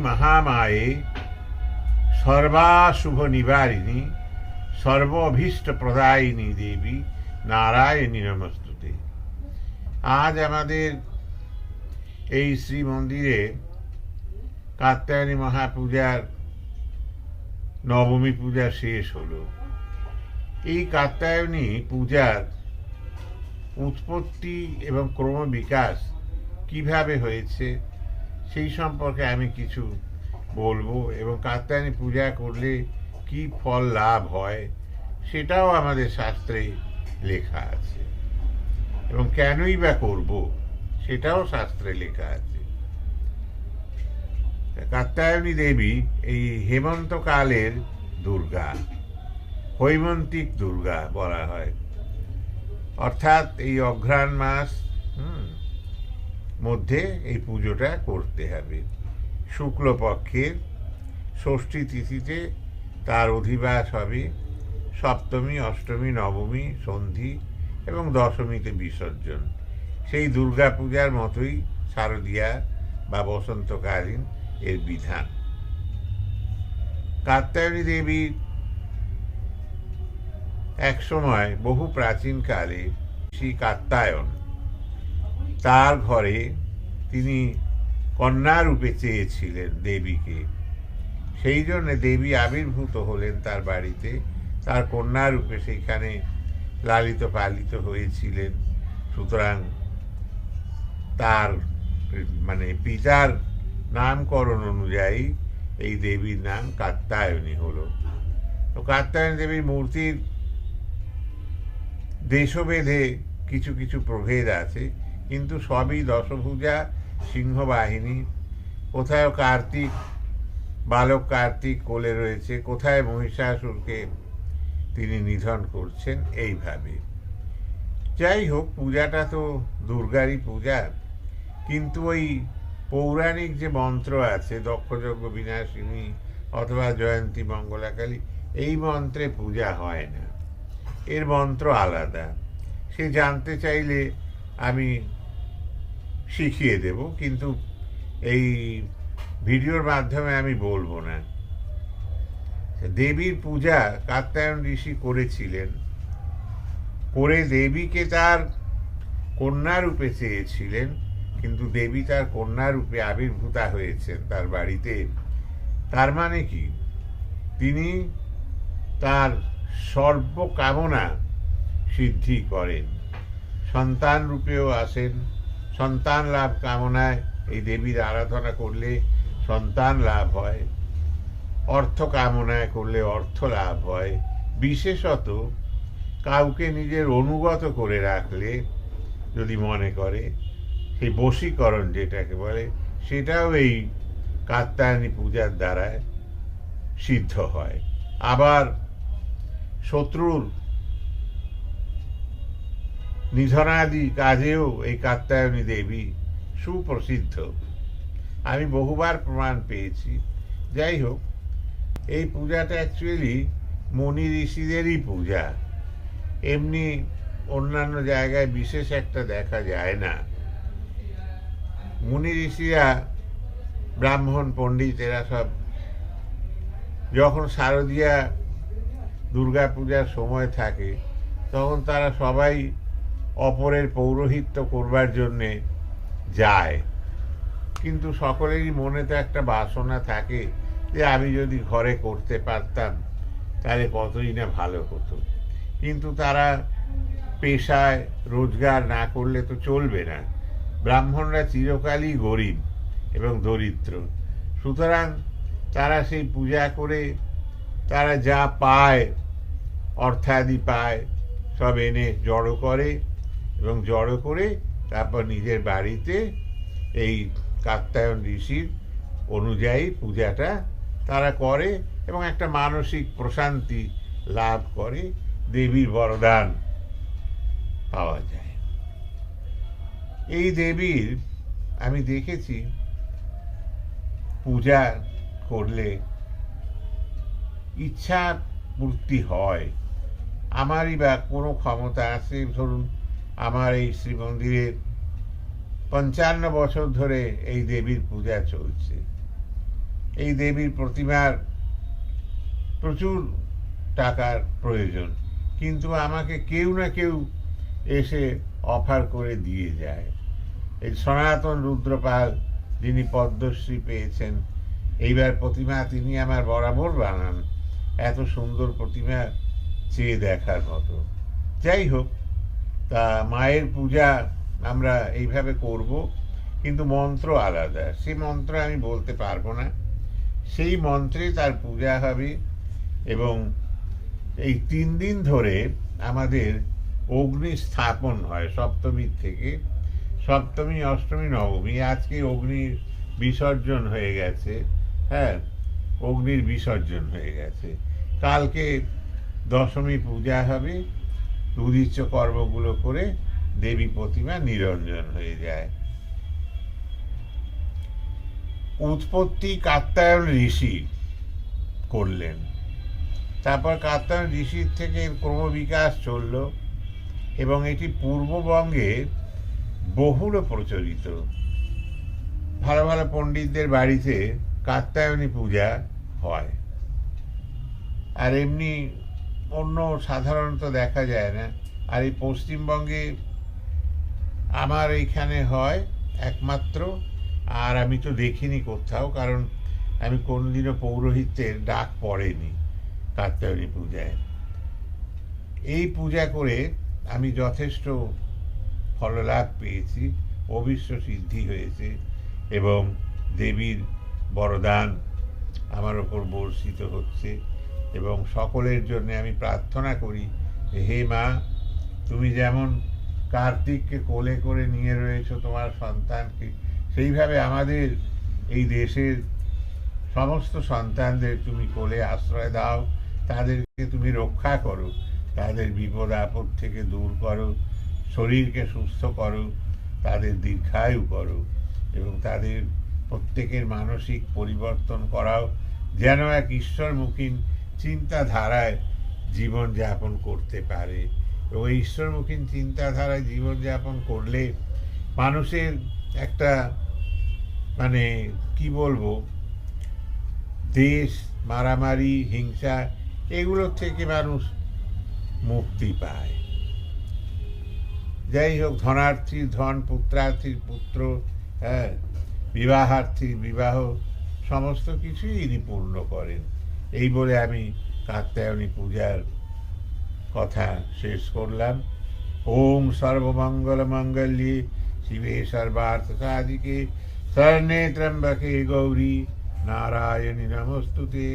মহামায়ে সর্বাশুভ নিবারিণী সর্ব অভীষ্ট প্রদায়িনী দেবী নারায়ণী নমস্তুতে আজ আমাদের এই শ্রী মন্দিরে কাত্যায়নী মহাপূজার নবমী পূজা শেষ হলো। এই কাত্যায়নী পূজার উৎপত্তি এবং ক্রমবিকাশ কীভাবে হয়েছে সেই সম্পর্কে আমি কিছু বলব এবং কাত্যায়নী পূজা করলে কি ফল লাভ হয় সেটাও আমাদের শাস্ত্রে লেখা আছে। এবং কেনই বা করব সেটাও শাস্ত্রে লেখা আছে। কাত্যায়নী দেবী এই হেমন্তকালের দুর্গা, হৈমন্তিক দুর্গা বলা হয়। অর্থাৎ এই অঘ্রাণ মাস মধ্যে এই পুজোটা করতে হবে। শুক্লপক্ষের ষষ্ঠী তিথিতে তার অধিবাস হবে সপ্তমী, অষ্টমী, নবমী, সন্ধি এবং দশমীতে বিসর্জন। সেই দুর্গা পূজার মতোই শারদীয়া বা বসন্তকালীন এর বিধান। কাত্যায়নী দেবীর এক সময় বহু প্রাচীনকালে শ্রী কাত্যায়ন তার ঘরে তিনি কন্যা রূপে চেয়েছিলেন দেবীকে। সেই জন্য দেবী আবির্ভূত হলেন তার বাড়িতে। তার কন্যা রূপে সেইখানে লালিত পালিত হয়েছিলেন। সুতরাং তার মানে পিতার নামকরণ অনুযায়ী এই দেবীর নাম কাত্যায়নী হলো। তো কাত্যায়নী দেবীর মূর্তির দেশভেদে কিছু কিছু প্রভেদ আছে। কিন্তু সবই দশভূজা সিংহবাহিনী। কোথায় কার্তিক? বালক কার্তিক কোলে রয়েছে। কোথায় মহিষাসুরকে তিনি নিধন করছেন? এইভাবে। যাই হোক, পূজাটা তো দুর্গারই পূজা। কিন্তু ওই পৌরাণিক যে মন্ত্র আছে, দক্ষযজ্ঞ বিনাশিনী অথবা জয়ন্তী মঙ্গলাকালী, এই মন্ত্রে পূজা হয় না। এর মন্ত্র আলাদা। সে জানতে চাইলে আমি শিখিয়ে দেব, কিন্তু এই ভিডিওর মাধ্যমে আমি বলব না। দেবীর পূজা কাত্যায়ন ঋষি করেছিলেন, করে দেবীকে তার কন্যা রূপে চেয়েছিলেন, কিন্তু দেবী তার কন্যা রূপে আবির্ভূতা হয়েছেন তার বাড়িতে। তার মানে কি? তিনি তার সর্বকামনা সিদ্ধি করেন। সন্তান রূপেও আসেন সন্তান লাভ কামনায় এই দেবীর আরাধনা করলে সন্তান লাভ হয়, অর্থ কামনায় করলে অর্থ লাভ হয়। বিশেষত কাউকে নিজের অনুগত করে রাখলে যদি মনে করে, সেই বশীকরণ যেটাকে বলে, সেটাও এই কাত্যায়নী পূজার দ্বারায় সিদ্ধ হয়। আবার শত্রুর নিধনাদি কাজেও এই কাত্যায়নী দেবী সুপ্রসিদ্ধ। আমি বহুবার প্রমাণ পেয়েছি। যাই হোক, এই পূজাটা অ্যাকচুয়ালি মনি ঋষিদেরই পূজা। এমনি অন্যান্য জায়গায় বিশেষ একটা দেখা যায় না। মুনি ঋষিরা, ব্রাহ্মণ, পণ্ডিত, এরা সব যখন শারদীয়া দুর্গা পূজার সময় থাকে, তখন তারা সবাই অপরের পৌরোহিত্য করবার জন্যে যায়। কিন্তু সকলেরই মনে তো একটা বাসনা থাকে যে আমি যদি ঘরে করতে পারতাম, তাহলে কতই না ভালো হতো। কিন্তু তারা পেশায় রোজগার না করলে তো চলবে না। ব্রাহ্মণরা চিরকালই গরিব এবং দরিদ্র। সুতরাং তারা সেই পূজা করে তারা যা পায়, অর্থাদি পায়, সব এনে জড়ো করে। এবং জড়ো করে তারপর নিজের বাড়িতে এই কাত্যায়ন ঋষির অনুযায়ী পূজাটা তারা করে এবং একটা মানসিক প্রশান্তি লাভ করে, দেবীর বরদান পাওয়া যায়। এই দেবীর আমি দেখেছি পূজা করলে ইচ্ছা পূর্তি হয়। আমারই বা কোনো ক্ষমতা আছে? ধরুন আমার এই শ্রী মন্দিরের পঞ্চান্ন বছর ধরে এই দেবীর পূজা চলছে। এই দেবীর প্রতিমার প্রচুর টাকার প্রয়োজন, কিন্তু আমাকে কেউ না কেউ এসে অফার করে দিয়ে যায়। এই সনাতন রুদ্রপাল যিনি পদ্মশ্রী পেয়েছেন, এইবার প্রতিমা তিনি আমার বরাবর বানান, এত সুন্দর প্রতিমা চেয়ে দেখার মতো। যাই হোক তা মায়ের পূজা আমরা এইভাবে করব, কিন্তু মন্ত্র আলাদা। সেই মন্ত্র আমি বলতে পারব না। সেই মন্ত্রে তার পূজা হবে এবং এই তিন দিন ধরে আমাদের অগ্নি স্থাপন হয় সপ্তমীর থেকে। সপ্তমী, অষ্টমী, নবমী। আজকে অগ্নির বিসর্জন হয়ে গেছে হ্যাঁ? অগ্নির বিসর্জন হয়ে গেছে। কালকে দশমী পূজা হবে উদিচ্য কর্মগুলো করে দেবী প্রতিমা নিরঞ্জন হয়ে যায়। উৎপত্তি কাত্তায়ন ঋষি করলেন। তারপর কাত্তায়ন ঋষির থেকে ক্রমবিকাশ চলল এবং এটি পূর্ববঙ্গে বহুল প্রচলিত। ভালো ভালো পণ্ডিতদের বাড়িতে কাত্তায়নী পূজা হয়। আর এমনি অন্য সাধারণত দেখা যায় না। আর এই পশ্চিমবঙ্গে আমার এইখানে হয় একমাত্র, আর আমি তো দেখিনি কোথাও, কারণ আমি কোনোদিনও পৌরোহিত্যের ডাক পড়েনি কাত্যায়নী পূজায়। এই পূজা করে আমি যথেষ্ট ফললাভ পেয়েছি অবিশ্ব সিদ্ধি হয়েছে, এবং দেবীর বরদান আমার ওপর বর্ষিত হচ্ছে। এবং সকলের জন্য আমি প্রার্থনা করি, হে মা, তুমি যেমন কার্তিককে কোলে করে নিয়ে রয়েছো তোমার সন্তানকে, সেইভাবে আমাদের এই দেশের সমস্ত সন্তানদের তুমি কোলে আশ্রয় দাও, তাদেরকে তুমি রক্ষা করো, তাদের বিপদ আপদ থেকে দূর করো, শরীরকে সুস্থ করো, তাদের দীর্ঘায়ু করো এবং তাদের প্রত্যেকের মানসিক পরিবর্তন করাও, যেন এক ঈশ্বরমুখী চিন্তাধারায় জীবনযাপন করতে পারে। এবং ঈশ্বরমুখী চিন্তাধারায় জীবনযাপন করলে মানুষের একটা মানে কি বলব, দেশ, মারামারি, হিংসা এগুলোর থেকে মানুষ মুক্তি পায়। যাই হোক, ধনার্থীর ধন, পুত্রার্থীর পুত্র হ্যাঁ বিবাহার্থীর বিবাহ, সমস্ত কিছুই ইনি পূর্ণ করেন। এই বলে আমি কাত্যায়নী পূজার কথা শেষ করলাম। ওম সর্বমঙ্গল মঙ্গল্যে শিবে সর্বার্থ সাধিকে শরণে ত্র্যম্বকে গৌরী নারায়ণী নমস্তুতে।